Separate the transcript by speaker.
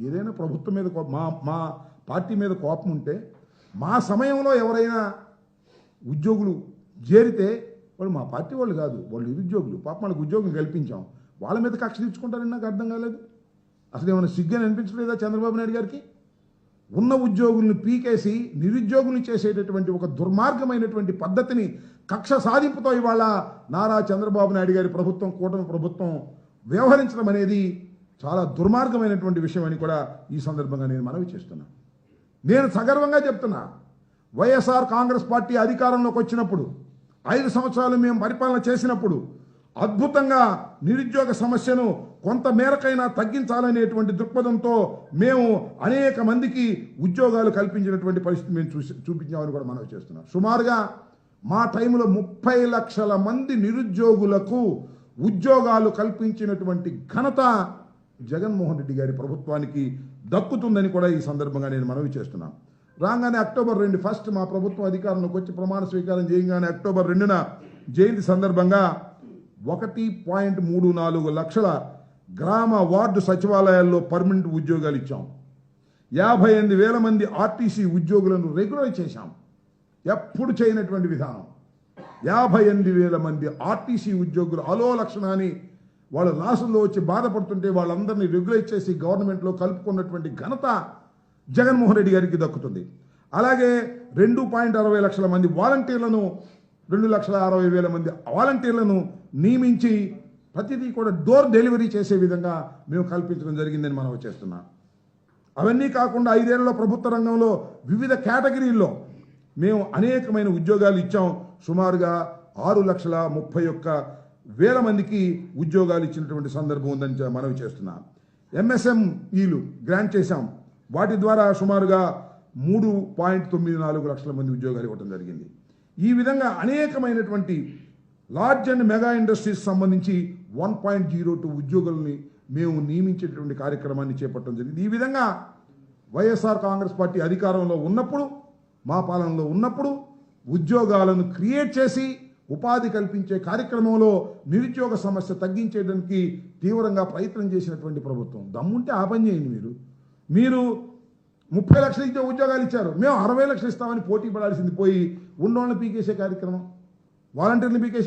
Speaker 1: ఏదైనా ప్రభుత్వం మీద మా మా పార్టీ మీద కోపం ఉంటే మా సమయంలో ఎవరైనా ఉద్యోగులు చేరితే వాళ్ళు మా పార్టీ వాళ్ళు కాదు వాళ్ళు నిరుద్యోగులు పాప వాళ్ళకి ఉద్యోగం కల్పించాం. వాళ్ళ మీద కక్ష తీర్చుకుంటారని నాకు అర్థం కాలేదు. అసలు ఏమైనా సిగ్గని అనిపించలేదా చంద్రబాబు నాయుడు గారికి? ఉన్న ఉద్యోగుల్ని పీకేసి నిరుద్యోగులు చేసేటటువంటి ఒక దుర్మార్గమైనటువంటి పద్ధతిని కక్ష సాధింపుతో ఇవాళ నారా చంద్రబాబు నాయుడు గారి ప్రభుత్వం కూటమి ప్రభుత్వం వ్యవహరించడం అనేది చాలా దుర్మార్గమైనటువంటి విషయం అని కూడా ఈ సందర్భంగా నేను మనవి చేస్తున్నా. నేను సగర్వంగా చెప్తున్నా. వైఎస్ఆర్ కాంగ్రెస్ పార్టీ అధికారంలోకి వచ్చినప్పుడు ఐదు సంవత్సరాలు మేము పరిపాలన చేసినప్పుడు అద్భుతంగా నిరుద్యోగ సమస్యను కొంత మేరకైనా తగ్గించాలనేటువంటి దృక్పథంతో మేము అనేక మందికి ఉద్యోగాలు కల్పించినటువంటి పరిస్థితి మేము చూసి చూపించామని కూడా మనం చేస్తున్నాం. సుమారుగా మా టైంలో ముప్పై లక్షల మంది నిరుద్యోగులకు ఉద్యోగాలు కల్పించినటువంటి ఘనత జగన్మోహన్ రెడ్డి గారి ప్రభుత్వానికి దక్కుతుందని కూడా ఈ సందర్భంగా నేను మనవి చేస్తున్నాను రాగానే అక్టోబర్ రెండు ఫస్ట్ మా ప్రభుత్వం అధికారంలోకి వచ్చి ప్రమాణ స్వీకారం చేయగానే అక్టోబర్ రెండున జయంతి సందర్భంగా ఒకటి పాయింట్ మూడు నాలుగు లక్షల గ్రామ వార్డు సచివాలయాల్లో పర్మనెంట్ ఉద్యోగాలు ఇచ్చాం. యాభై ఎనిమిది వేల మంది ఆర్టీసీ ఉద్యోగులను రెగ్యులర్ చేశాం. ఎప్పుడు చేయనటువంటి విధానం. యాభై ఎనిమిది వేల మంది ఆర్టీసీ ఉద్యోగులు అలో లక్షణాన్ని వాళ్ళ లాసుల్లో వచ్చి బాధపడుతుంటే వాళ్ళందరినీ రెగ్యులేట్ చేసి గవర్నమెంట్లో కలుపుకున్నటువంటి ఘనత జగన్మోహన్ రెడ్డి గారికి దక్కుతుంది. అలాగే రెండు పాయింట్ అరవై లక్షల మంది వాలంటీర్లను రెండు లక్షల అరవై వేల మంది వాలంటీర్లను నియమించి ప్రతిదీ కూడా డోర్ డెలివరీ చేసే విధంగా మేము కల్పించడం జరిగిందని మనం చేస్తున్నాం. అవన్నీ కాకుండా ఐదేళ్ళలో ప్రభుత్వ రంగంలో వివిధ కేటగిరీల్లో మేము అనేకమైన ఉద్యోగాలు ఇచ్చాం. సుమారుగా ఆరు లక్షల ముప్పై ఒక్క వేల మందికి ఉద్యోగాలు ఇచ్చినటువంటి సందర్భం ఉందని మనవి చేస్తున్నాను ఎంఎస్ఎంఈలు గ్రాంట్ చేశాం. వాటి ద్వారా సుమారుగా మూడు పాయింట్ తొమ్మిది నాలుగు లక్షల మంది ఉద్యోగాలు ఇవ్వడం జరిగింది. ఈ విధంగా అనేకమైనటువంటి లార్జ్ అండ్ మెగా ఇండస్ట్రీస్ సంబంధించి వన్ పాయింట్ జీరో టూ ఉద్యోగుల్ని మేము నియమించేటటువంటి కార్యక్రమాన్ని చేపట్టడం జరిగింది. ఈ విధంగా వైఎస్ఆర్ కాంగ్రెస్ పార్టీ అధికారంలో ఉన్నప్పుడు మా పాలనలో ఉన్నప్పుడు ఉద్యోగాలను క్రియేట్ చేసి ఉపాధి కల్పించే కార్యక్రమంలో నిరుద్యోగ సమస్య తగ్గించేయడానికి తీవ్రంగా ప్రయత్నం చేసినటువంటి ప్రభుత్వం. దమ్ముంటే ఆ పని చేయండి మీరు. మీరు ముప్పై లక్షలు ఇచ్చే ఉద్యోగాలు ఇచ్చారు. మేము అరవై లక్షలు ఇస్తామని పోటీ పడాల్సింది పోయి ఉన్నోళ్ళని పీకేసే కార్యక్రమం. వాలంటీర్లు పీకేసే